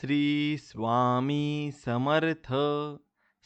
श्री स्वामी समर्थ.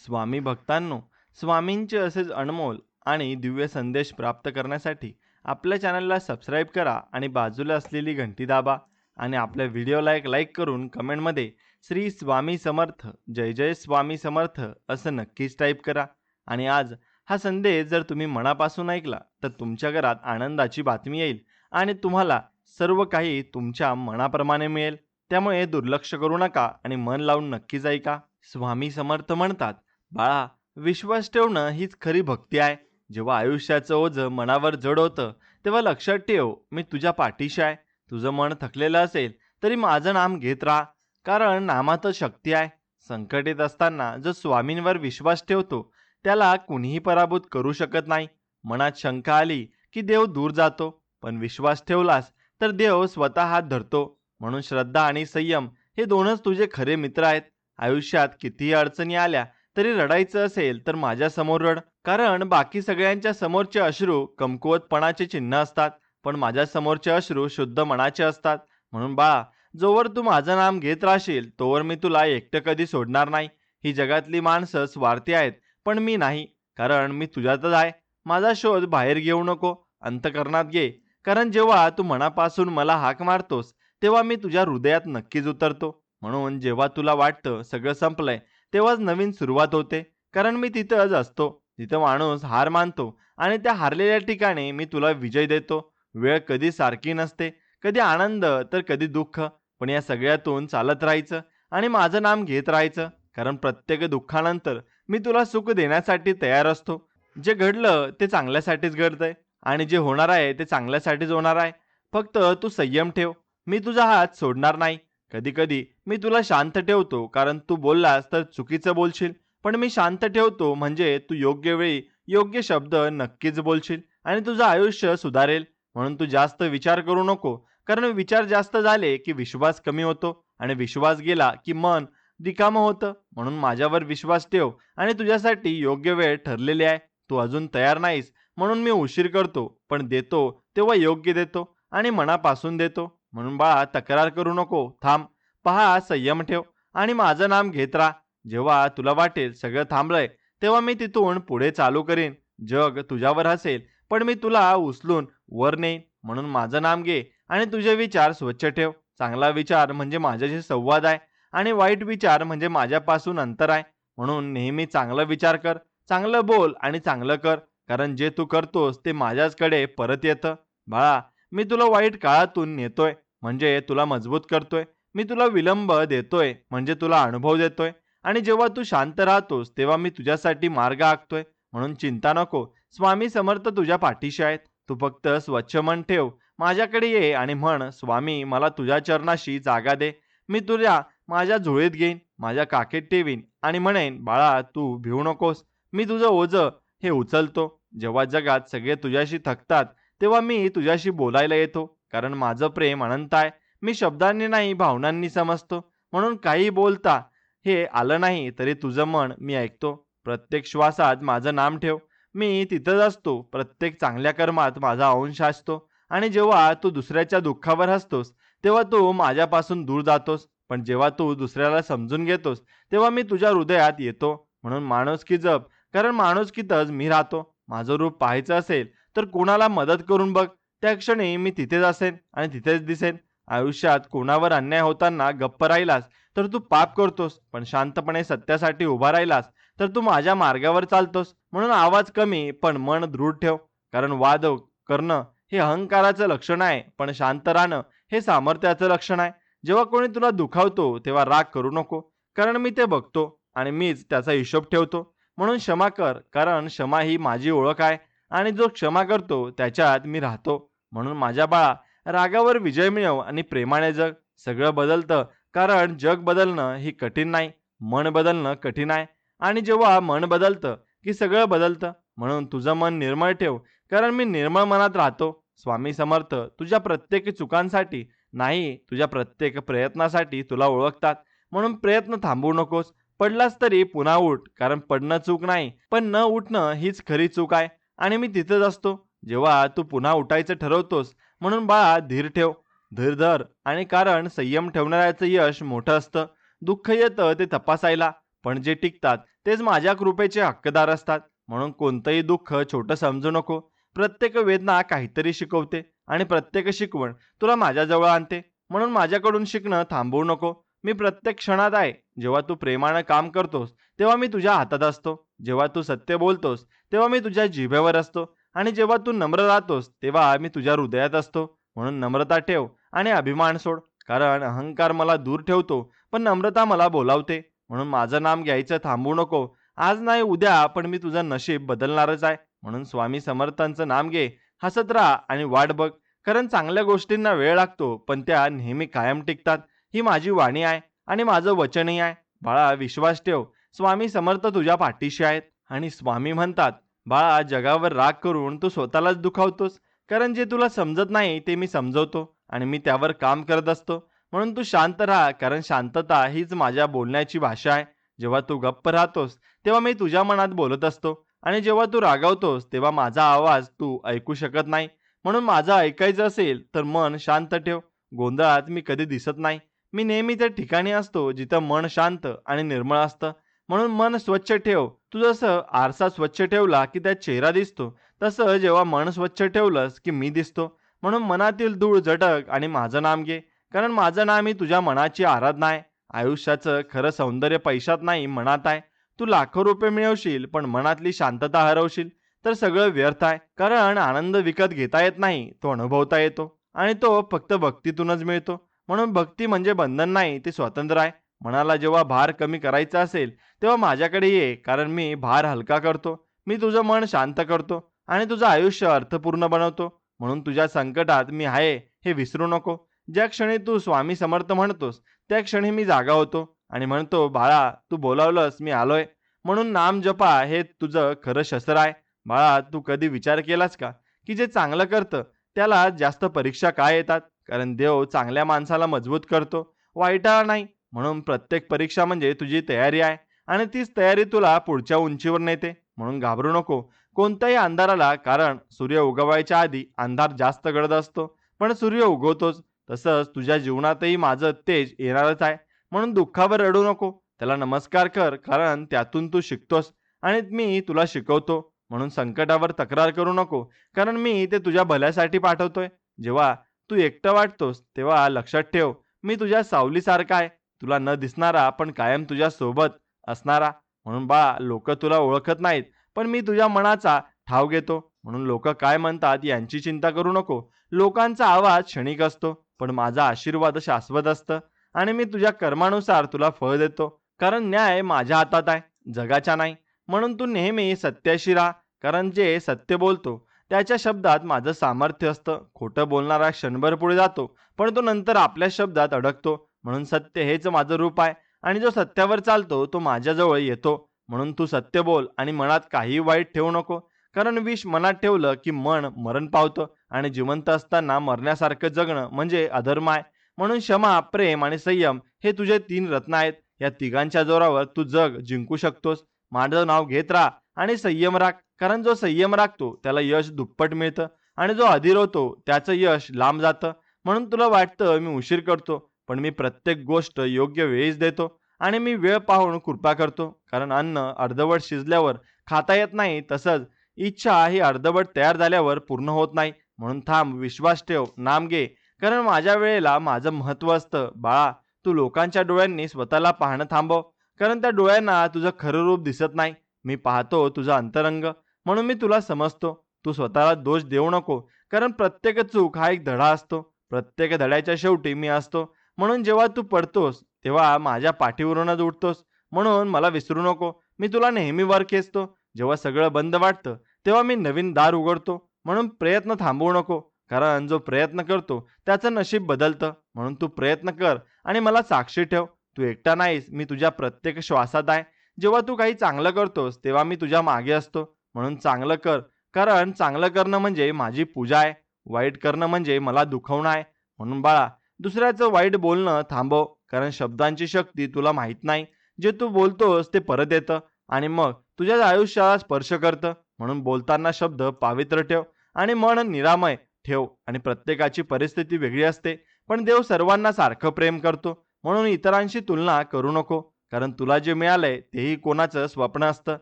स्वामी भक्तांनो स्वामींचे असेच अनमोल आणि दिव्य संदेश प्राप्त करण्यासाठी आपल्या चॅनलला सबस्क्राईब करा आणि बाजूला असलेली घंटी दाबा आणि आपल्या व्हिडिओला एक लाईक करून कमेंटमध्ये श्री स्वामी समर्थ जय जय स्वामी समर्थ असं नक्कीच टाईप करा. आणि आज हा संदेश जर तुम्ही मनापासून ऐकला तर तुमच्या घरात आनंदाची बातमी येईल आणि तुम्हाला सर्व काही तुमच्या मनाप्रमाणे मिळेल. त्यामुळे दुर्लक्ष करू नका आणि मन लावून नक्कीच ऐका स्वामी समर्थ म्हणतात बाळा विश्वास ठेवणं हीच खरी भक्ती आहे. जेव्हा आयुष्याचं ओझं मनावर जड होतं तेव्हा लक्षात ठेव मी तुझ्या पाठीशी आहे. तुझं मन थकलेलं असेल तरी माझं नाम घेत राहा. कारण नामातच शक्ती आहे. संकट येत असताना जो स्वामींवर विश्वास ठेवतो त्याला कुणीही पराभूत करू शकत नाही. मनात शंका आली की देव दूर जातो. पण विश्वास ठेवलास तर देव स्वतः हात धरतो. म्हणून श्रद्धा आणि संयम हे दोनच तुझे खरे मित्र आहेत. आयुष्यात कितीही अडचणी आल्या तरी रडायचं असेल तर माझ्यासमोर रड. कारण बाकी सगळ्यांच्या समोरचे अश्रू कमकुवतपणाचे चिन्ह असतात पण माझ्यासमोरचे अश्रू शुद्ध मनाचे असतात. म्हणून बाळा जोवर तू माझं नाम घेत राहशील तोवर मी तुला एकटं कधी सोडणार नाही. ही जगातली माणसं स्वार्थी आहेत पण मी नाही. कारण मी तुझ्यातच आहे. माझा शोध बाहेर घेऊ नको अंतकरणात घे. कारण जेव्हा तू मनापासून मला हाक मारतोस तेव्हा मी तुझ्या हृदयात नक्कीच उतरतो. म्हणून जेव्हा तुला वाटतं सगळं संपलंय तेव्हाच नवीन सुरुवात होते. कारण मी तिथंच असतो. तिथं माणूस हार मानतो आणि त्या हारलेल्या ठिकाणी मी तुला विजय देतो. वेळ कधी सारखी नसते. कधी आनंद तर कधी दुःख. पण या सगळ्यातून चालत राहायचं आणि माझं नाम घेत राहायचं. कारण प्रत्येक दुःखानंतर मी तुला सुख देण्यासाठी तयार असतो. जे घडलं ते चांगल्यासाठीच घडतंय. आणि जे होणार आहे ते चांगल्यासाठीच होणार आहे. फक्त तू संयम ठेव. मी तुझा हात सोडणार नाही. कधी कधी मी तुला शांत ठेवतो कारण तू बोललास तर चुकीचं बोलशील. पण मी शांत ठेवतो म्हणजे तू योग्य वेळी योग्य शब्द नक्कीच बोलशील आणि तुझं आयुष्य सुधारेल. म्हणून तू जास्त विचार करू नको कारण विचार जास्त झाले की विश्वास कमी होतो आणि विश्वास गेला की मन रिकामं होतं. म्हणून माझ्यावर विश्वास ठेव आणि तुझ्यासाठी योग्य वेळ ठरलेली आहे. तू अजून तयार नाहीस म्हणून मी उशीर करतो पण देतो तेव्हा योग्य देतो आणि मनापासून देतो. म्हणून बाळा तक्रार करू नको. थांब. पहा संयम ठेव आणि माझं नाम घेत राहा. जेव्हा तुला वाटेल सगळं थांबलंय तेव्हा मी तिथून पुढे चालू करीन. जग तुझ्यावर असेल पण मी तुला उचलून वर नेईन. म्हणून माझं नाम घे आणि तुझे विचार स्वच्छ ठेव. चांगला विचार म्हणजे माझ्याशी संवाद आहे आणि वाईट विचार म्हणजे माझ्यापासून अंतर आहे. म्हणून नेहमी चांगला विचार कर चांगलं बोल आणि चांगलं कर कारण जे तू करतोस ते माझ्याचकडे परत येतं. बाळा मी तुला वाईट काळातून नेतोय म्हणजे तुला मजबूत करतोय. मी तुला विलंब देतोय म्हणजे तुला अनुभव देतोय. आणि जेव्हा तू शांत राहतोस तेव्हा मी तुझ्यासाठी मार्ग आखतोय. म्हणून चिंता नको. स्वामी समर्थ तुझ्या पाठीशी आहेत. तू फक्त स्वच्छ मन ठेव. माझ्याकडे ये आणि म्हण स्वामी मला तुझ्या चरणाशी जागा दे. मी तुझ्या माझ्या झुळीत घेईन माझ्या काकेत ठेवीन आणि म्हणेन बाळा तू भिवू नकोस. मी तुझं ओझं हे उचलतो. जेव्हा जगात सगळे तुझ्याशी थकतात तेव्हा मी तुझ्याशी बोलायला येतो कारण माझं प्रेम अनंत आहे. मी शब्दांनी नाही भावनांनी समजतो. म्हणून काही बोलता हे आलं नाही तरी तुझं मन मी ऐकतो. प्रत्येक श्वासात माझं नाम ठेव. मी तिथंच असतो प्रत्येक चांगल्या कर्मात माझा अंश असतो. आणि जेव्हा तू दुसऱ्याच्या दुःखावर हसतोस तेव्हा तू माझ्यापासून दूर जातोस. पण जेव्हा तू दुसऱ्याला समजून घेतोस तेव्हा मी तुझ्या हृदयात येतो. म्हणून माणूस की जप कारण माणुसकीतच मी राहतो. माझं रूप पाहायचं असेल तर कोणाला मदत करून बघ. त्या क्षणी मी तिथेच असेन आणि तिथेच दिसेन. आयुष्यात कोणावर अन्याय होताना गप्प राहिलास तर तू पाप करतोस पण शांतपणे सत्यासाठी उभा राहिलास तर तू माझ्या मार्गावर चालतोस. म्हणून आवाज कमी पण मन दृढ ठेव. कारण वाद करणं हे अहंकाराचं लक्षण आहे पण शांत राहणं हे सामर्थ्याचं लक्षण आहे. जेव्हा कोणी तुला दुखावतो तेव्हा राग करू नको. कारण मी ते बघतो आणि मीच त्याचा हिशोब ठेवतो. म्हणून क्षमा कर कारण क्षमा ही माझी ओळख आहे. आणि जो क्षमा करतो त्याच्यात मी राहतो. म्हणून माझ्या बाळा रागावर विजय मिळव आणि प्रेमाने जग. सगळं बदलतं कारण जग बदलणं ही कठीण नाही मन बदलणं कठीण आहे. आणि जेव्हा मन बदलतं की सगळं बदलतं म्हणून तुझं मन निर्मळ ठेव कारण मी निर्मळ मनात राहतो. स्वामी समर्थ तुझ्या प्रत्येक चुकांसाठी नाही तुझ्या प्रत्येक प्रयत्नासाठी तुला ओळखतात. म्हणून प्रयत्न थांबवू नकोस. पडलास तरी पुन्हा उठ कारण पडणं चूक नाही पण न उठणं हीच खरी चूक आहे. आणि मी तिथंच असतो. जेव्हा तू पुन्हा उठायचं ठरवतोस म्हणून बाळा धीर ठेव. धीर धर आणि कारण संयम ठेवणाऱ्याचं यश मोठं असतं. दुःख येतं ते तपासायला. पण जे टिकतात तेच माझ्या कृपेचे हक्कदार असतात. म्हणून कोणतंही दुःख छोटं समजू नको. प्रत्येक वेदना काहीतरी शिकवते आणि प्रत्येक शिकवण तुला माझ्याजवळ आणते. म्हणून माझ्याकडून शिकणं थांबवू नको. मी प्रत्येक क्षणात आहे. जेव्हा तू प्रेमानं काम करतोस तेव्हा मी तुझ्या हातात असतो. जेव्हा तू सत्य बोलतोस तेव्हा मी तुझ्या जिभेवर असतो. आणि जेव्हा तू नम्र राहतोस तेव्हा मी तुझ्या हृदयात असतो. म्हणून नम्रता ठेव आणि अभिमान सोड. कारण अहंकार मला दूर ठेवतो पण नम्रता मला बोलावते. म्हणून माझं नाम घ्यायचं थांबू नको. आज नाही उद्या पण मी तुझं नशीब बदलणारच आहे. म्हणून स्वामी समर्थांचं नाम घे. हसत राहा आणि वाट बघ. कारण चांगल्या गोष्टींना वेळ लागतो पण त्या नेहमी कायम टिकतात. ही माझी वाणी आहे आणि माझं वचनही आहे. बाळा विश्वास ठेव. स्वामी समर्थ तुझ्या पाठीशी आहेत. आणि स्वामी म्हणतात बाळा जगावर राग करून तू स्वतःलाच दुखावतोस. कारण जे तुला समजत नाही ते मी समजवतो आणि मी त्यावर काम करत असतो. म्हणून तू शांत राहा कारण शांतता हीच माझ्या बोलण्याची भाषा आहे. जेव्हा तू गप्प राहतोस तेव्हा मी तुझ्या मनात बोलत असतो. आणि जेव्हा तू रागावतोस तेव्हा माझा आवाज तू ऐकू शकत नाही. म्हणून माझं ऐकायचं असेल तर मन शांत ठेव. गोंधळात मी कधी दिसत नाही. मी नेहमी त्या ठिकाणी असतो जिथं मन शांत आणि निर्मळ असतं. म्हणून मन स्वच्छ ठेव. तू जसं आरसा स्वच्छ ठेवला की त्यात चेहरा दिसतो तसं जेव्हा मन स्वच्छ ठेवलंस की मी दिसतो. म्हणून मनातील धूळ झटक आणि माझं नाम घे. कारण माझं नाम ही तुझ्या मनाची आराधना आहे. आयुष्याचं खरं सौंदर्य पैशात नाही मनात आहे. तू लाखो रुपये मिळवशील पण मनातली शांतता हरवशील. तर सगळं व्यर्थ आहे. कारण आनंद विकत घेता येत नाही तो अनुभवता येतो. आणि तो फक्त भक्तीतूनच मिळतो. म्हणून भक्ती म्हणजे बंधन नाही ते स्वतंत्र आहे. मनाला जेव्हा भार कमी करायचा असेल तेव्हा माझ्याकडे ये कारण मी भार हलका करतो. मी तुझं मन शांत करतो आणि तुझं आयुष्य अर्थपूर्ण बनवतो. म्हणून तुझ्या संकटात मी आहे हे विसरू नको. ज्या क्षणी तू स्वामी समर्थ म्हणतोस त्या क्षणी मी जागा होतो आणि म्हणतो बाळा तू बोलावलंस मी आलोय. म्हणून नाम जपा हे तुझं खरं शस्त्र आहे. बाळा तू कधी विचार केलास का? की जे चांगलं करतं त्याला जास्त परीक्षा काय येतात? कारण देव चांगल्या माणसाला मजबूत करतो. वाईटाला नाही. म्हणून प्रत्येक परीक्षा म्हणजे तुझी तयारी आहे. आणि तीच तयारी तुला पुढच्या उंचीवर नेते. म्हणून घाबरू नको. कोणत्याही अंधाराला कारण सूर्य उगवायच्या आधी अंधार जास्त गडद असतो. पण सूर्य उगवतोच. तसंच तुझ्या जीवनातही माझं तेज येणारच आहे. म्हणून दुःखावर रडू नको. त्याला नमस्कार कर कारण त्यातून तू शिकतोस. आणि मी तुला शिकवतो. म्हणून संकटावर तक्रार करू नको. कारण मी ते तुझ्या भल्यासाठी पाठवतोय. जेव्हा तू एकटं वाटतोस तेव्हा लक्षात ठेव मी तुझ्या सावलीसारखा आहे. तुला न दिसणारा पण कायम तुझ्या सोबत असणारा. म्हणून बा लोक तुला ओळखत नाहीत पण मी तुझ्या मनाचा ठाव घेतो. म्हणून लोक काय म्हणतात यांची चिंता करू नको. लोकांचा आवाज क्षणिक असतो पण माझा आशीर्वाद शाश्वत असतं. आणि मी तुझ्या कर्मानुसार तुला फळ देतो कारण न्याय माझ्या हातात आहे जगाच्या नाही. म्हणून तू नेहमी सत्याशी राहा कारण जे सत्य बोलतो त्याच्या शब्दात माझं सामर्थ्य असतं. खोटं बोलणारा क्षणभर पुढे जातो पण तो नंतर आपल्या शब्दात अडकतो. म्हणून सत्य हेच माझं रूप आहे आणि जो सत्यावर चालतो तो माझ्याजवळ येतो. म्हणून तू सत्य बोल आणि मनात काही वाईट ठेवू नको. कारण विष मनात ठेवलं की मन मरण पावतं आणि जिवंत असताना मरण्यासारखं जगणं म्हणजे अधर्म आहे. म्हणून क्षमा प्रेम आणि संयम हे तुझे तीन रत्न आहेत. या तिघांच्या जोरावर तू जग जिंकू शकतोस. माझं नाव घेत राहा आणि संयम राख. कारण जो संयम राखतो त्याला यश दुप्पट मिळतं आणि जो अधिरवतो होतो त्याचं यश लांब जातं. म्हणून तुला वाटतं मी उशीर करतो पण मी प्रत्येक गोष्ट योग्य वेळीच देतो आणि मी वेळ पाहून कृपा करतो. कारण अन्न अर्धवट शिजल्यावर खाता येत नाही तसंच इच्छा ही अर्धवट तयार झाल्यावर पूर्ण होत नाही. म्हणून थांब विश्वास ठेव नाम घे. कारण माझ्या वेळेला माझं महत्त्व असतं. बाळा तू लोकांच्या डोळ्यांनी स्वतःला पाहणं थांबव. कारण त्या डोळ्यांना तुझं खरं रूप दिसत नाही. मी पाहतो तुझा अंतरंग. म्हणून मी तुला समजतो. तू स्वतःला दोष देऊ नको. कारण प्रत्येक चूक हा एक धडा असतो. प्रत्येक धड्याच्या शेवटी मी असतो. म्हणून जेव्हा तू पडतोस तेव्हा माझ्या पाठीवरूनच उठतोस. म्हणून मला विसरू नको. मी तुला नेहमी वर खेचतो. जेव्हा सगळं बंद वाटतं तेव्हा मी नवीन दार उघडतो. म्हणून प्रयत्न थांबवू नको. कारण जो प्रयत्न करतो त्याचं नशीब बदलतं. म्हणून तू प्रयत्न कर आणि मला साक्षी ठेव. तू एकटा नाहीस. मी तुझ्या प्रत्येक श्वासात आहे. जेव्हा तू काही चांगलं करतोस तेव्हा मी तुझ्या मागे असतो. म्हणून चांगलं कर. कारण चांगलं करणं म्हणजे माझी पूजा आहे. वाईट करणं म्हणजे मला दुखवणं आहे. म्हणून बाळा दुसऱ्याचं वाईट बोलणं थांबव. कारण शब्दांची शक्ती तुला माहीत नाही. जे तू बोलतोस ते परत येतं. आणि मग तुझ्या आयुष्याला स्पर्श करतं. म्हणून बोलताना शब्द पावित्र ठेव. आणि मन निरामय ठेव. आणि प्रत्येकाची परिस्थिती वेगळी असते. पण देव सर्वांना सारखं प्रेम करतो. म्हणून इतरांशी तुलना करू नको. कारण तुला जे मिळालंय तेही कोणाचं स्वप्न असतं.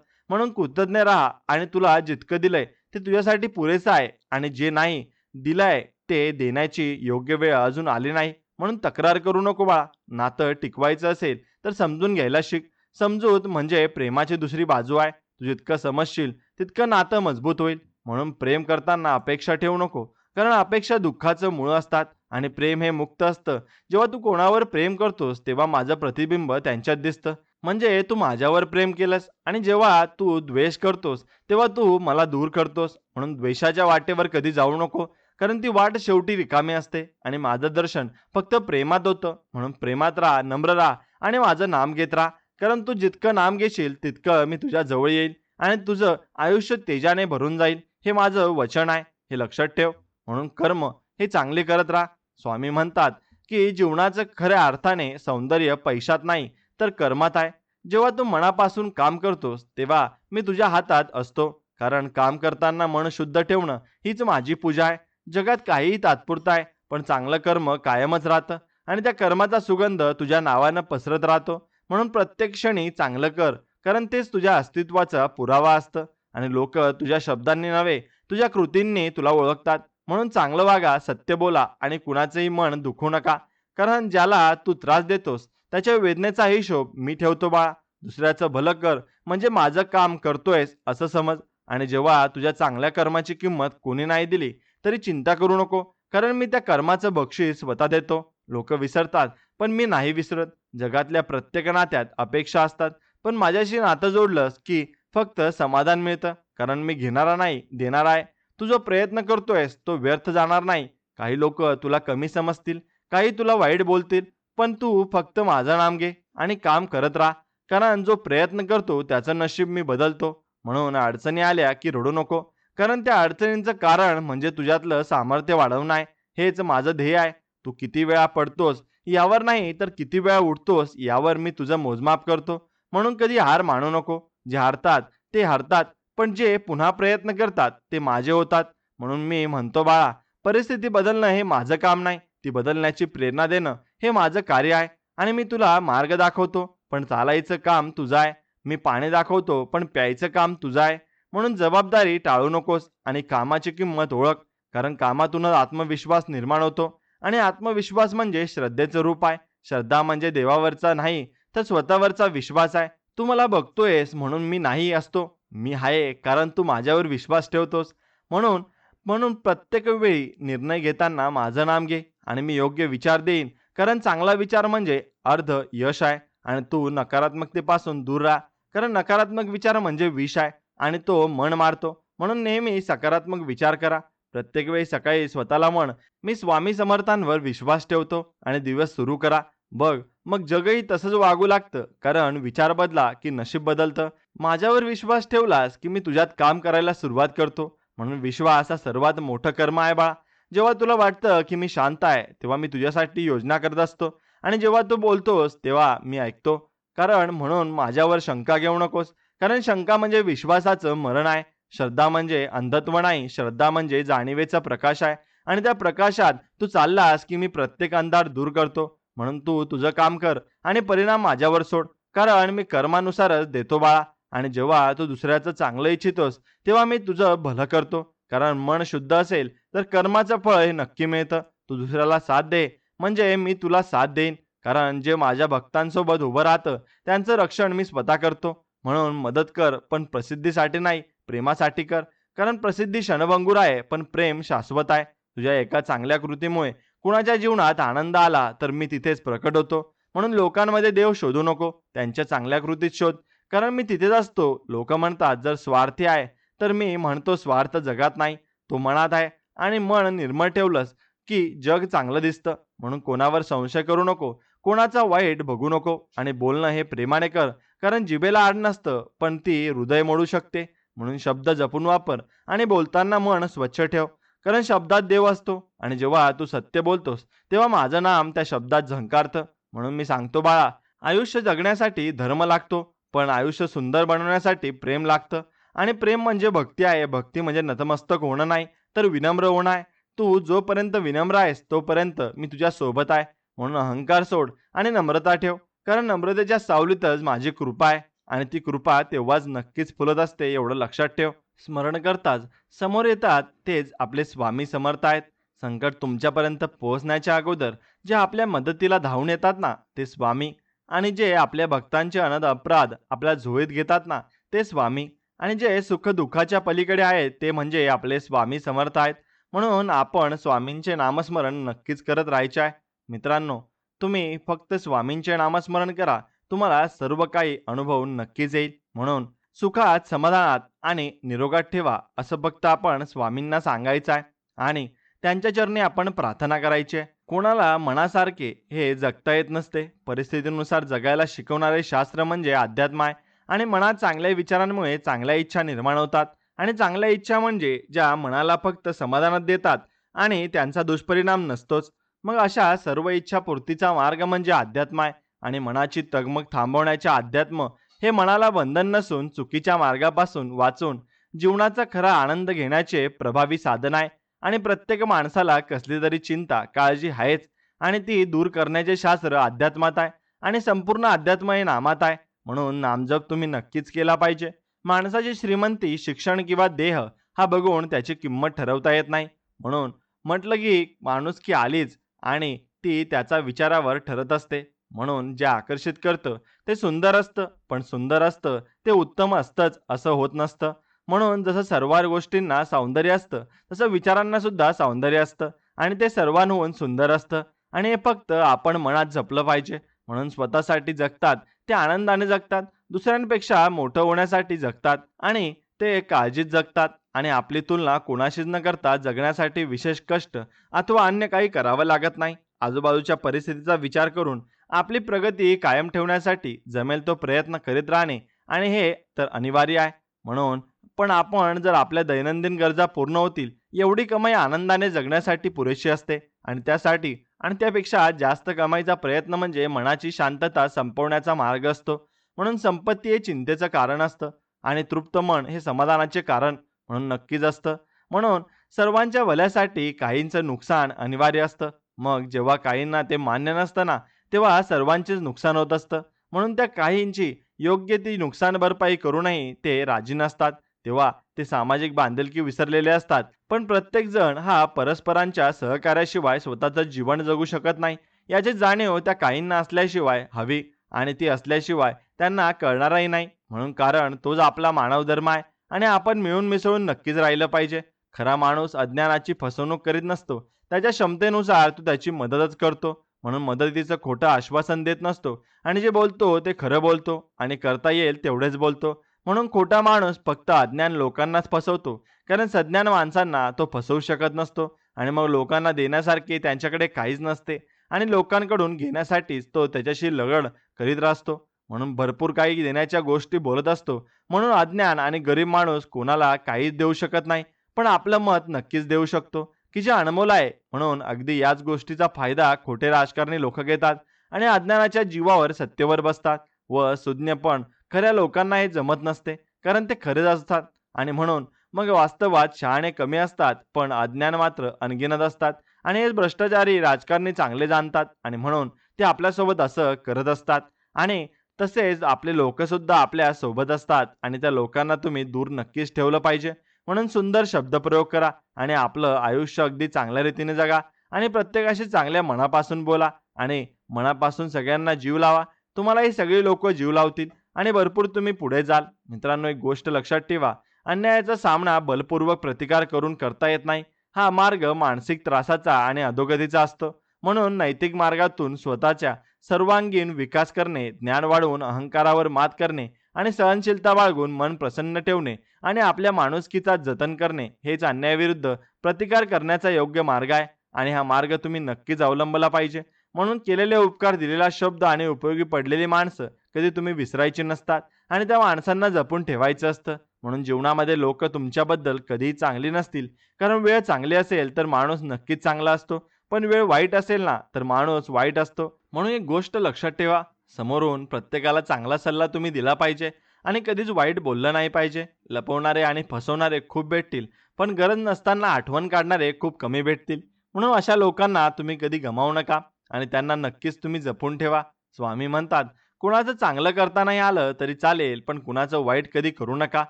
म्हणून कृतज्ञ राहा आणि तुला जितकं दिलंय ते तुझ्यासाठी पुरेसं आहे आणि जे नाही दिलंय ते देण्याची योग्य वेळ अजून आली नाही. म्हणून तक्रार करू नको बाळा. नातं टिकवायचं असेल तर समजून घ्यायला शिक. समजूत म्हणजे प्रेमाची दुसरी बाजू आहे. तू जितकं समजशील तितकं नातं मजबूत होईल. म्हणून प्रेम करताना अपेक्षा ठेवू नको. कारण अपेक्षा दुःखाचं मूळ असतात आणि प्रेम हे मुक्त असतं. जेव्हा तू कोणावर प्रेम करतोस तेव्हा माझं प्रतिबिंब त्यांच्यात दिसतं. म्हणजे तू माझ्यावर प्रेम केलंस आणि जेव्हा तू द्वेष करतोस तेव्हा तू मला दूर करतोस. म्हणून द्वेषाच्या वाटेवर कधी जाऊ नको कारण ती वाट शेवटी रिकामी असते आणि माझं दर्शन फक्त प्रेमात होतं. म्हणून प्रेमात राहा नम्र राहा आणि माझं नाम घेत राहा. कारण तू जितकं नाम घेशील तितकं मी तुझ्या जवळ येईल आणि तुझं आयुष्य तेजाने भरून जाईल. हे माझं वचन आहे. हे लक्षात ठेव. म्हणून कर्म हे चांगले करत राहा. स्वामी म्हणतात की जीवनाचं खऱ्या अर्थाने सौंदर्य पैशात नाही तर कर्मात आहे. जेव्हा तू मनापासून काम करतोस तेव्हा मी तुझ्या हातात असतो. कारण काम करताना मन शुद्ध ठेवणं हीच माझी पूजा आहे. जगात काहीही तात्पुरतं आहे पण चांगलं कर्म कायमच राहतं आणि त्या कर्माचा सुगंध तुझ्या नावानं पसरत राहतो. म्हणून प्रत्येक क्षणी चांगलं कर कारण तेच तुझ्या अस्तित्वाचा पुरावा असतं आणि लोक तुझ्या शब्दांनी नव्हे तुझ्या कृतींनी तुला ओळखतात. म्हणून चांगलं वागा सत्य बोला आणि कुणाचंही मन दुखू नका. कारण ज्याला तू त्रास देतोस त्याच्या वेदनेचा हिशोब मी ठेवतो बाळा दुसऱ्याचं भलं कर म्हणजे माझं काम करतोयस असं समज. आणि जेव्हा तुझ्या चांगल्या कर्माची किंमत कोणी नाही दिली तरी चिंता करू नको कारण मी त्या कर्माचं बक्षीस स्वतः देतो. लोक विसरतात पण मी नाही विसरत. जगातल्या प्रत्येक नात्यात अपेक्षा असतात पण माझ्याशी नातं जोडलंस की फक्त समाधान मिळतं कारण मी घेणारा नाही देणारा आहे. तू जो प्रयत्न करतोयस तो व्यर्थ जाणार नाही. काही लोक तुला कमी समजतील काही तुला वाईट बोलतील पण तू फक्त माझं नाम घे आणि काम करत राहा. कारण जो प्रयत्न करतो त्याचं नशीब मी बदलतो. म्हणून अडचणी आल्या की रडू नको. कारण त्या अडचणींचं कारण म्हणजे तुझ्यातलं सामर्थ्य वाढवणं आहे हेच माझं ध्येय आहे. तू किती वेळा पडतोस यावर नाही तर किती वेळा उठतोस यावर मी तुझं मोजमाप करतो. म्हणून कधी हार मानू नको. जे हारतात ते हारतात. पण जे पुन्हा प्रयत्न करतात ते माझे होतात. म्हणून मी म्हणतो बाळा परिस्थिती बदलणं हे माझं काम नाही. ती बदलण्याची प्रेरणा देणं. हे माझं कार्य आहे आणि मी तुला मार्ग दाखवतो पण चालायचं काम तुझं आहे मी पाणी दाखवतो पण प्यायचं काम तुझं आहे म्हणून जबाबदारी टाळू नकोस आणि कामाची किंमत ओळख कारण कामातूनच आत्मविश्वास निर्माण होतो. आणि आत्मविश्वास म्हणजे श्रद्धेचं रूप आहे. श्रद्धा म्हणजे देवावरचा नाही तर स्वतःवरचा विश्वास आहे. तू मला बघतोयस म्हणून मी नाही असतो. मी आहे कारण तू माझ्यावर विश्वास ठेवतोस. म्हणून म्हणून प्रत्येक वेळी निर्णय घेताना माझं नाम घे आणि मी योग्य विचार देईन. कारण चांगला विचार म्हणजे अर्ध यश आहे आणि तू नकारात्मकतेपासून दूर राहा. कारण नकारात्मक विचार म्हणजे विष आहे आणि तो मन मारतो. म्हणून नेहमी सकारात्मक विचार करा. प्रत्येक वेळी सकाळी स्वतःला म्हण मी स्वामी समर्थांवर विश्वास ठेवतो आणि दिवस सुरू करा. बघ मग जगही तसंच वागू लागतं. कारण विचार बदला की नशीब बदलतं. माझ्यावर विश्वास ठेवलास की मी तुझ्यात काम करायला सुरुवात करतो. म्हणून विश्वास हा सर्वात मोठं कर्म आहे बाळा. जेव्हा तुला वाटतं की मी शांत आहे तेव्हा मी तुझ्यासाठी योजना करत असतो. आणि जेव्हा तू बोलतोस तेव्हा मी ऐकतो. कारण म्हणून माझ्यावर शंका घेऊ नकोस. कारण शंका म्हणजे विश्वासाचं मरण आहे. श्रद्धा म्हणजे अंधत्व नाही. श्रद्धा म्हणजे जाणीवेचा प्रकाश आहे. आणि त्या प्रकाशात तू चाललास की मी प्रत्येक अंधार दूर करतो. म्हणून तू तुझं काम कर आणि परिणाम माझ्यावर सोड. कारण मी कर्मानुसारच देतो बाळा. आणि जेव्हा तू दुसऱ्याचं चांगलं इच्छितोस तेव्हा मी तुझं भलं करतो. कारण मन शुद्ध असेल तर कर्माचं फळ हे नक्की मिळतं. तू दुसऱ्याला साथ दे. म्हणजे मी तुला साथ देईन. कारण जे माझ्या भक्तांसोबत उभं राहतं त्यांचं रक्षण मी स्वतः करतो. म्हणून मदत कर पण प्रसिद्धीसाठी नाही प्रेमासाठी कर. कारण प्रसिद्धी क्षणभंगूर आहे पण प्रेम शाश्वत आहे. तुझ्या एका चांगल्या कृतीमुळे कुणाच्या जीवनात आनंद आला तर मी तिथेच प्रकट होतो. म्हणून लोकांमध्ये देव शोधू नको त्यांच्या चांगल्या कृतीत शोध. कारण मी तिथेच असतो. लोक म्हणतात जर स्वार्थी आहे तर मी म्हणतो स्वार्थ जगात नाही. तो मनात आहे. आणि मन निर्मळ ठेवलंस की जग चांगलं दिसतं. म्हणून कोणावर संशय करू नको. कोणाचा वाईट बघू नको. आणि बोलणं हे प्रेमाने कर. कारण जिभेला आड नसतं पण ती हृदय मोडू शकते. म्हणून शब्द जपून वापर आणि बोलताना मन स्वच्छ ठेव. कारण शब्दात देव असतो आणि जेव्हा तू सत्य बोलतोस तेव्हा माझं नाम त्या शब्दात झंकारतं. म्हणून मी सांगतो बाळा आयुष्य जगण्यासाठी धर्म लागतो पण आयुष्य सुंदर बनवण्यासाठी प्रेम लागतं. आणि प्रेम म्हणजे भक्ती आहे. भक्ती म्हणजे नतमस्तक होणं नाही. तर विनम्र होणं आहे तू जोपर्यंत विनम्र आहेस तोपर्यंत मी तुझ्या सोबत आहे म्हणून अहंकार सोड आणि नम्रता ठेव. कारण नम्रतेच्या सावलीतच माझी कृपा आहे आणि ती कृपा तेव्हाच नक्कीच फुलत असते एवढं लक्षात ठेव. स्मरण करताच समोर येतात तेच आपले स्वामी समर्थ आहेत. संकट तुमच्यापर्यंत पोहोचण्याच्या अगोदर जे आपल्या मदतीला धावून येतात ना ते स्वामी. आणि जे आपल्या भक्तांचे अनद अपराध आपल्या झोळीत घेतात ना ते स्वामी. आणि जे सुख दुःखाच्या पलीकडे आहेत ते म्हणजे आपले स्वामी समर्थ आहेत. म्हणून आपण स्वामींचे नामस्मरण नक्कीच करत राहायचे आहे. मित्रांनो तुम्ही फक्त स्वामींचे नामस्मरण करा. तुम्हाला सर्व काही अनुभव नक्कीच येईल. म्हणून सुखात समाधानात आणि निरोगात ठेवा असं फक्त आपण स्वामींना सांगायचं आहे. आणि त्यांच्या चरणी आपण प्रार्थना करायची आहे. कोणाला मनासारखे हे जगता येत नसते. परिस्थितीनुसार जगायला शिकवणारे शास्त्र म्हणजे अध्यात्म आहे. आणि मनात चांगल्या विचारांमुळे चांगल्या इच्छा निर्माण होतात. आणि चांगल्या इच्छा म्हणजे ज्या मनाला फक्त समाधानात देतात आणि त्यांचा दुष्परिणाम नसतोच. मग अशा सर्व इच्छा पूर्तीचा मार्ग म्हणजे अध्यात्म आहे. आणि मनाची तगमग थांबवण्याचे अध्यात्म हे मनाला बंधन नसून चुकीच्या मार्गापासून वाचून जीवनाचा खरा आनंद घेण्याचे प्रभावी साधन आहे. आणि प्रत्येक माणसाला कसली तरी चिंता काळजी आहेच. आणि ती दूर करण्याचे शास्त्र अध्यात्मात आहे. आणि संपूर्ण अध्यात्म हे नामात आहे. म्हणून नामजप तुम्ही नक्कीच केला पाहिजे. माणसाची श्रीमंती शिक्षण किंवा देह हा बघून त्याची किंमत ठरवता येत नाही. म्हणून म्हटलं की माणुसकी आलीच आणि ती त्याचा विचारावर ठरत असते. म्हणून जे आकर्षित करतं ते सुंदर असतं पण सुंदर असतं ते उत्तम असतंच असं होत नसतं. म्हणून जसं सर्व गोष्टींना सौंदर्य असतं तसं विचारांना सुद्धा सौंदर्य असतं आणि ते सर्वांहून सुंदर असतं. आणि हे फक्त आपण मनात जपलं पाहिजे. म्हणून स्वतःसाठी जगतात ते आनंदाने जगतात दुसऱ्यांपेक्षा मोठं होण्यासाठी जगतात आणि ते काळजीत जगतात आणि आपली तुलना कोणाशीच न करता जगण्यासाठी विशेष कष्ट अथवा अन्य काही करावं लागत नाही. आजूबाजूच्या परिस्थितीचा विचार करून आपली प्रगती कायम ठेवण्यासाठी जमेल तो प्रयत्न करीत राहणे आणि हे तर अनिवार्य आहे. म्हणून पण आपण जर आपल्या दैनंदिन गरजा पूर्ण होतील एवढी कमाई आनंदाने जगण्यासाठी पुरेशी असते आणि त्यासाठी आणि त्यापेक्षा जास्त कमाईचा प्रयत्न म्हणजे मनाची शांतता संपवण्याचा मार्ग असतो. म्हणून संपत्ती हे चिंतेचं कारण असतं आणि तृप्त मन हे समाधानाचे कारण म्हणून नक्कीच असतं. म्हणून सर्वांच्या भल्यासाठी काहींचं नुकसान अनिवार्य असतं. मग जेव्हा काहींना ते मान्य नसताना तेव्हा सर्वांचेच नुकसान होत असतं. म्हणून त्या काहींची योग्य ती नुकसान भरपाई करूनही ते राजी नसतात. तेव्हा ते सामाजिक बांधिलकी विसरलेले असतात. पण प्रत्येक जण हा परस्परांच्या सहकार्याशिवाय स्वतःचं जीवन जगू शकत नाही. याची जाणीव त्या काहींना असल्याशिवाय हवी आणि ती असल्याशिवाय त्यांना कळणारही नाही. म्हणून कारण तोच आपला मानव धर्म आहे आणि आपण मिळून मिसळून नक्कीच राहिलं पाहिजे. खरा माणूस अज्ञानाची फसवणूक करीत नसतो. त्याच्या क्षमतेनुसार तो त्याची मदतच करतो. म्हणून मदतीचं खोटं आश्वासन देत नसतो. आणि जे बोलतो ते खरं बोलतो आणि करता येईल तेवढेच बोलतो. म्हणून खोटा माणूस फक्त अज्ञान लोकांनाच फसवतो. कारण सज्ञान माणसांना तो फसवू शकत नसतो आणि मग लोकांना देण्यासारखे त्यांच्याकडे काहीच नसते आणि लोकांकडून घेण्यासाठीच तो त्याच्याशी लगड करीत असतो. म्हणून भरपूर काही देण्याच्या गोष्टी बोलत असतो. म्हणून अज्ञान आणि गरीब माणूस कोणाला काहीच देऊ शकत नाही पण आपलं मत नक्कीच देऊ शकतो. की जे अनमोल आहे म्हणून अगदी याच गोष्टीचा फायदा खोटे राजकारणी लोक घेतात आणि अज्ञानाच्या जीवावर सत्तेवर बसतात व सुज्ञपण खऱ्या लोकांना हे जमत नसते कारण ते खरेच असतात. आणि म्हणून मग वास्तवात शहाणे कमी असतात पण अज्ञान मात्र अनगिनत असतात. आणि हे भ्रष्टाचारी राजकारणी चांगले जाणतात आणि म्हणून ते आपल्यासोबत असं करत असतात. आणि तसेच आपले लोकसुद्धा आपल्यासोबत असतात आणि त्या लोकांना तुम्ही दूर नक्कीच ठेवलं पाहिजे. म्हणून सुंदर शब्दप्रयोग करा आणि आपलं आयुष्य अगदी चांगल्या रीतीने जगा आणि प्रत्येकाशी चांगल्या मनापासून बोला आणि मनापासून सगळ्यांना जीव लावा. तुम्हाला ही सगळी लोक जीव लावतील. आणि भरपूर तुम्ही पुढे जाल. मित्रांनो एक गोष्ट लक्षात ठेवा. अन्यायाचा सामना बलपूर्वक प्रतिकार करून करता येत नाही. हा मार्ग मानसिक त्रासाचा आणि अधोगतीचा असतो. म्हणून नैतिक मार्गातून स्वतःच्या सर्वांगीण विकास करणे ज्ञान वाढवून अहंकारावर मात करणे आणि सहनशीलता बाळगून मन प्रसन्न ठेवणे आणि आपल्या माणुसकीचा जतन करणे हेच अन्यायाविरुद्ध प्रतिकार करण्याचा योग्य मार्ग आहे. आणि हा मार्ग तुम्ही नक्कीच अवलंबला पाहिजे. म्हणून केलेले उपकार दिलेला शब्द आणि उपयोगी पडलेली माणसं कधी तुम्ही विसरायची नसतात आणि त्या माणसांना जपून ठेवायचं असतं. म्हणून जीवनामध्ये लोक तुमच्याबद्दल कधीही चांगली नसतील. कारण वेळ चांगली असेल तर माणूस नक्कीच चांगला असतो. पण वेळ वाईट असेल ना तर माणूस वाईट असतो. म्हणून एक गोष्ट लक्षात ठेवा. समोरून प्रत्येकाला चांगला सल्ला तुम्ही दिला पाहिजे आणि कधीच वाईट बोललं नाही पाहिजे. लपवणारे आणि फसवणारे खूप भेटतील. पण गरज नसताना आठवण काढणारे खूप कमी भेटतील. म्हणून अशा लोकांना तुम्ही कधी गमावू नका आणि त्यांना नक्कीच तुम्ही जपून ठेवा. स्वामी म्हणतात कुणाचं चांगलं करता नाही आलं तरी चालेल पण कुणाचं वाईट कधी करू नका.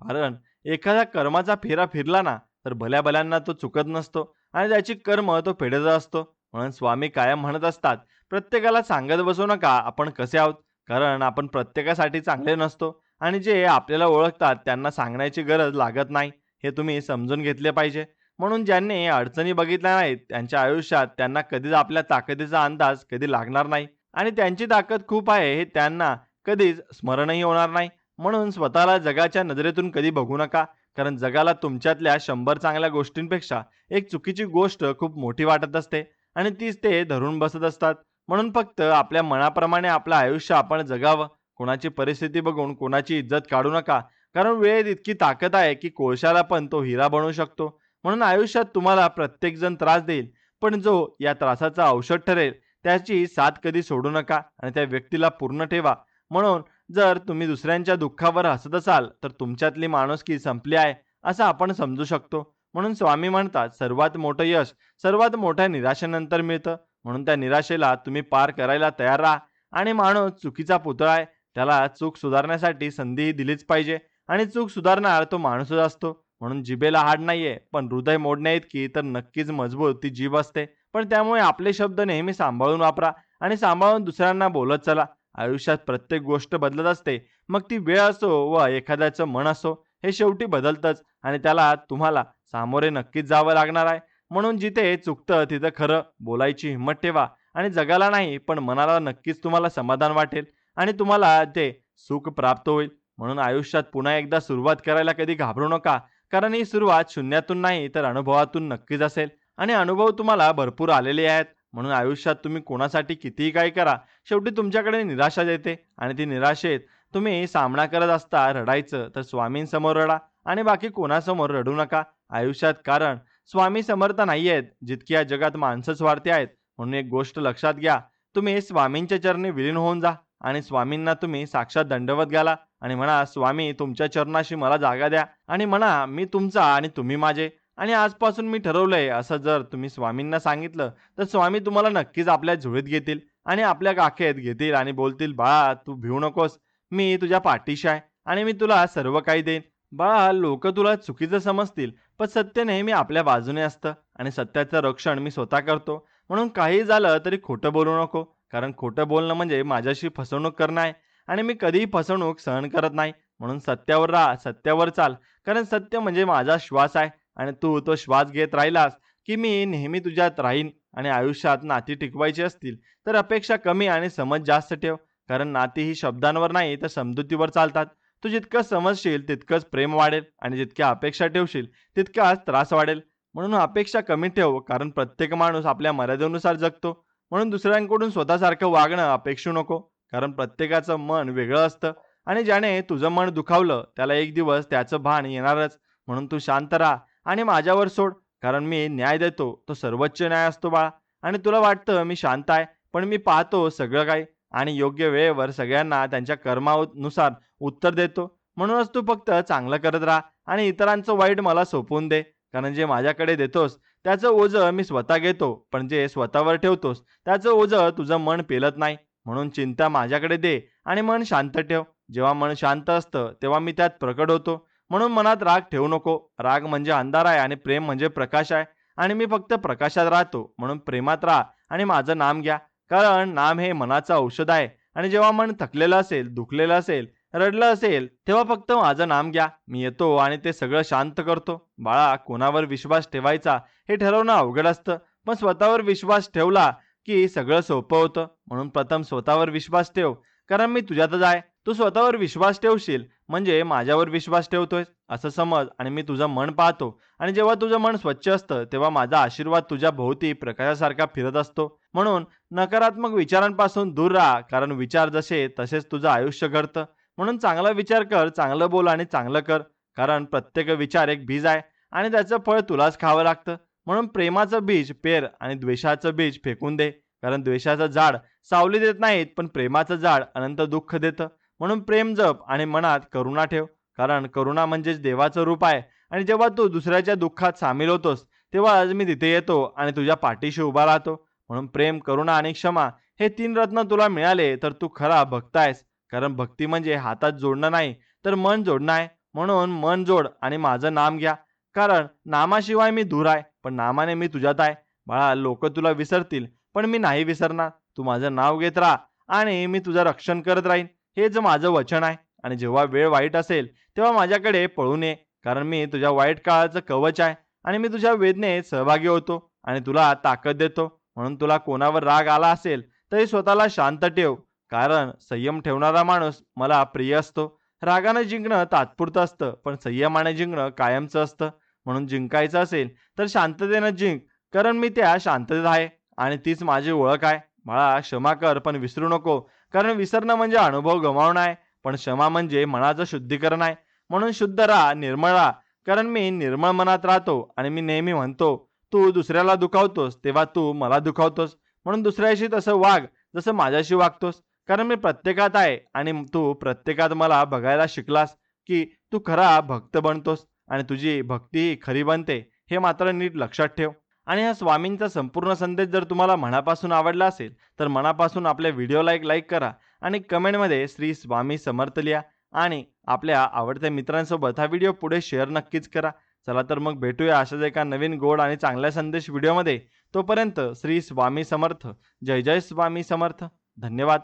कारण एखाद्या कर्माचा फेरा फिरला ना तर भल्या भल्यांना तो चुकत नसतो आणि त्याची कर्म तो फेडत असतो. म्हणून स्वामी कायम म्हणत असतात प्रत्येकाला सांगत बसू नका आपण कसे आहोत? कारण आपण प्रत्येकासाठी चांगले नसतो आणि जे आपल्याला ओळखतात त्यांना सांगण्याची गरज लागत नाही. हे तुम्ही समजून घेतले पाहिजे. म्हणून ज्यांनी अडचणी बघितल्या नाहीत त्यांच्या आयुष्यात त्यांना कधीच आपल्या ताकदीचा अंदाज कधी लागणार नाही. आणि त्यांची ताकद खूप आहे हे त्यांना कधीच स्मरणही होणार नाही. म्हणून स्वतःला जगाच्या नजरेतून कधी बघू नका कारण जगाला तुमच्यातल्या शंभर चांगल्या गोष्टींपेक्षा एक चुकीची गोष्ट खूप मोठी वाटत असते आणि तीच ते धरून बसत असतात. म्हणून फक्त आपल्या मनाप्रमाणे आपलं आयुष्य आपण जगावं कोणाची परिस्थिती बघून कोणाची इज्जत काढू नका कारण वेळेत इतकी ताकद आहे की कोळशाला पण तो हिरा बनवू शकतो. म्हणून आयुष्यात तुम्हाला प्रत्येकजण त्रास देईल पण जो या त्रासाचा औषध ठरेल त्याची साथ कधी सोडू नका आणि त्या व्यक्तीला पूर्ण ठेवा. म्हणून जर तुम्ही दुसऱ्यांच्या दुःखावर हसत असाल तर तुमच्यातली माणुसकी संपली आहे असं आपण समजू शकतो. म्हणून स्वामी म्हणतात सर्वात मोठं यश सर्वात मोठ्या निराशेनंतर मिळतं. म्हणून त्या निराशेला तुम्ही पार करायला तयार राहा. आणि माणूस चुकीचा पुतळा आहे त्याला चूक सुधारण्यासाठी संधीही दिलीच पाहिजे. आणि चूक सुधारणार तो माणूसच असतो. म्हणून जिभेला हाड नाहीये पण हृदय मोडण्या इतकी तर नक्कीच मजबूत ती जीभ असते. पण त्यामुळे आपले शब्द नेहमी सांभाळून वापरा आणि सांभाळून दुसऱ्यांना बोलत चला. आयुष्यात प्रत्येक गोष्ट बदलत असते. मग ती वेळ असो व एखाद्याचं मन असो हे शेवटी बदलतंच आणि त्याला तुम्हाला सामोरे नक्कीच जावं लागणार आहे. म्हणून जिथे चुकतं तिथं खरं बोलायची हिंमत ठेवा आणि जगाला नाही पण मनाला नक्कीच तुम्हाला समाधान वाटेल आणि तुम्हाला ते सुख प्राप्त होईल. म्हणून आयुष्यात पुन्हा एकदा सुरुवात करायला कधी घाबरू नका. कारण ही सुरुवात शून्यातून नाही तर अनुभवातून नक्कीच असेल. आणि अनुभव तुम्हाला भरपूर आलेले आहेत. म्हणून आयुष्यात तुम्ही कोणासाठी कितीही काही करा शेवटी तुमच्याकडे निराशा येते आणि ती निराशेत तुम्ही सामना करत असता रडायचं तर स्वामींसमोर रडा आणि बाकी कोणासमोर रडू नका. आयुष्यात कारण स्वामी समर्थ नाही आहेत जितकी या जगात माणसं स्वार्थी आहेत. म्हणून एक गोष्ट लक्षात घ्या तुम्ही स्वामींच्या चरणी विलीन होऊन जा आणि स्वामींना तुम्ही साक्षात दंडवत घाला आणि म्हणा स्वामी तुमच्या चरणाशी मला जागा द्या आणि म्हणा मी तुमचा आणि तुम्ही माझे. आणि आजपासून मी ठरवलं आहे असं जर तुम्ही स्वामींना सांगितलं तर स्वामी तुम्हाला नक्कीच आपल्या झुळीत घेतील आणि आपल्या काखेत घेतील आणि बोलतील बाळा तू भिवू नकोस मी तुझ्या पाठीशी आहे आणि मी तुला सर्व काही देईन. बाळा लोक तुला चुकीचं समजतील पण सत्य नेहमी आपल्या बाजूने असतं आणि सत्याचं रक्षण मी स्वतः करतो. म्हणून काही झालं तरी खोटं बोलू नको कारण खोटं बोलणं म्हणजे माझ्याशी फसवणूक करणं आहे आणि मी कधीही फसवणूक सहन करत नाही. म्हणून सत्यावर राहा सत्यावर चाल कारण सत्य म्हणजे माझा श्वास आहे. आणि तू तो श्वास घेत राहिलास की मी नेहमी तुझ्यात राहीन आणि आयुष्यात नाती टिकवायची असतील तर अपेक्षा कमी आणि समज जास्त ठेव. कारण नाती ही शब्दांवर नाही तर समजुतीवर चालतात. तू जितकं समजशील तितकंच प्रेम वाढेल आणि जितक्या अपेक्षा ठेवशील तितकाच त्रास वाढेल. म्हणून अपेक्षा कमी ठेव कारण प्रत्येक माणूस आपल्या मर्यादेनुसार जगतो. म्हणून दुसऱ्यांकडून स्वतःसारखं वागणं अपेक्षू नको कारण प्रत्येकाचं मन वेगळं असतं. आणि ज्याने तुझं मन दुखावलं त्याला एक दिवस त्याचं भान येणारच. म्हणून तू शांत राहा. आणि माझ्यावर सोड कारण मी न्याय देतो तो सर्वोच्च न्याय असतो बाळा. आणि तुला वाटतं मी शांत आहे पण मी पाहतो सगळं काही आणि योग्य वेळेवर सगळ्यांना त्यांच्या कर्मानुसार उत्तर देतो. म्हणूनच तू फक्त चांगलं करत राहा आणि इतरांचं वाईट मला सोपवून दे कारण जे माझ्याकडे देतोस त्याचं ओझं मी स्वतः घेतो पण जे स्वतःवर ठेवतोस त्याचं ओझं तुझं मन पेलत नाही. म्हणून चिंता माझ्याकडे दे आणि मन शांत ठेव. जेव्हा मन शांत असतं तेव्हा मी त्यात प्रकट होतो. म्हणून मनात राग ठेवू नको. राग म्हणजे अंधार आहे आणि प्रेम म्हणजे प्रकाश आहे. आणि मी फक्त प्रकाशात राहतो. म्हणून प्रेमात राहा आणि माझं नाम घ्या. कारण नाम हे मनाचं औषध आहे. आणि जेव्हा मन थकलेलं असेल दुखलेलं असेल रडलं असेल तेव्हा फक्त माझं नाम घ्या. मी येतो आणि ते सगळं शांत करतो. बाळा कोणावर विश्वास ठेवायचा हे ठरवणं अवघड असतं. पण स्वतःवर विश्वास ठेवला की सगळं सोपं होतं. म्हणून प्रथम स्वतःवर विश्वास ठेव. कारण मी तुझ्यातच आहे. तू स्वतःवर विश्वास ठेवशील म्हणजे माझ्यावर विश्वास ठेवतोय असं समज आणि मी तुझं मन पाहतो. आणि जेव्हा तुझं मन स्वच्छ असतं तेव्हा माझा आशीर्वाद तुझ्या भोवती प्रकाशासारखा फिरत असतो. म्हणून नकारात्मक विचारांपासून दूर राहा कारण विचार जसे तसेच तुझं आयुष्य घडतं. म्हणून चांगला विचार कर चांगलं बोल आणि चांगलं कर. कारण प्रत्येक विचार एक बीज आहे आणि त्याचं फळ तुलाच खावं लागतं. म्हणून प्रेमाचं बीज पेर आणि द्वेषाचं बीज फेकून दे. कारण द्वेषाचं झाड सावली देत नाहीत पण प्रेमाचं झाड अनंत दुःख देतं. म्हणून प्रेम जप आणि मनात करुणा ठेव. कारण करुणा म्हणजेच देवाचं रूप आहे. आणि जेव्हा तू दुसऱ्याच्या दुःखात सामील होतोस तेव्हा आज मी तिथे येतो आणि तुझ्या पाठीशी उभा राहतो. म्हणून प्रेम करुणा आणि क्षमा हे तीन रत्न तुला मिळाले तर तू खरा भक्त आहेस. कारण भक्ती म्हणजे हातात जोडणं नाही तर मन जोडणं आहे. म्हणून मन जोड आणि माझं नाम घ्या. कारण नामाशिवाय मी दूर आहे पण नामाने मी तुझ्यात आहे. बाळा लोक तुला विसरतील पण मी नाही विसरणार. तू माझं नाव घेत राहा आणि मी तुझं रक्षण करत राहीन. हेच माझं वचन आहे आणि जेव्हा वेळ वाईट असेल तेव्हा माझ्याकडे पळून ये कारण मी तुझ्या वाईट काळाचं कवच आहे आणि मी तुझ्या वेदनेत सहभागी होतो आणि तुला ताकद देतो. म्हणून तुला कोणावर राग आला असेल तरी स्वतःला शांत ठेव कारण संयम ठेवणारा माणूस मला प्रिय असतो. रागानं जिंकणं तात्पुरतं असतं पण संयमाने जिंकणं कायमचं असतं. म्हणून जिंकायचं असेल तर शांततेनं जिंक कारण मी त्या शांततेत आहे आणि तीच माझी ओळख आहे. मला क्षमा कर पण विसरू नको. कारण विसरणं म्हणजे अनुभव गमावणं आहे पण क्षमा म्हणजे मनाचं शुद्धीकरण आहे. म्हणून शुद्ध राहा निर्मळ राहा. कारण मी निर्मळ मनात राहतो आणि मी नेहमी म्हणतो तू दुसऱ्याला दुखावतोस तेव्हा तू मला दुखावतोस. म्हणून दुसऱ्याशी तसं वाग जसं माझ्याशी वागतोस. कारण मी प्रत्येकात आहे आणि तू प्रत्येकात मला बघायला शिकलास की तू खरा भक्त बनतोस आणि तुझी भक्ती खरी बनते. हे मात्र नीट लक्षात ठेव. आणि हा स्वामींचा संपूर्ण संदेश जर तुम्हाला मनापासून आवडला असेल तर मनापासून आपल्या व्हिडिओला एक लाईक करा आणि कमेंटमध्ये श्री स्वामी समर्थ लिहा आणि आपल्या आवडत्या मित्रांसोबत हा व्हिडिओ पुढे शेअर नक्कीच करा. चला तर मग भेटूया अशाच एका नवीन गोड आणि चांगल्या संदेश व्हिडिओमध्ये. तोपर्यंत श्री स्वामी समर्थ. जय जय स्वामी समर्थ. धन्यवाद.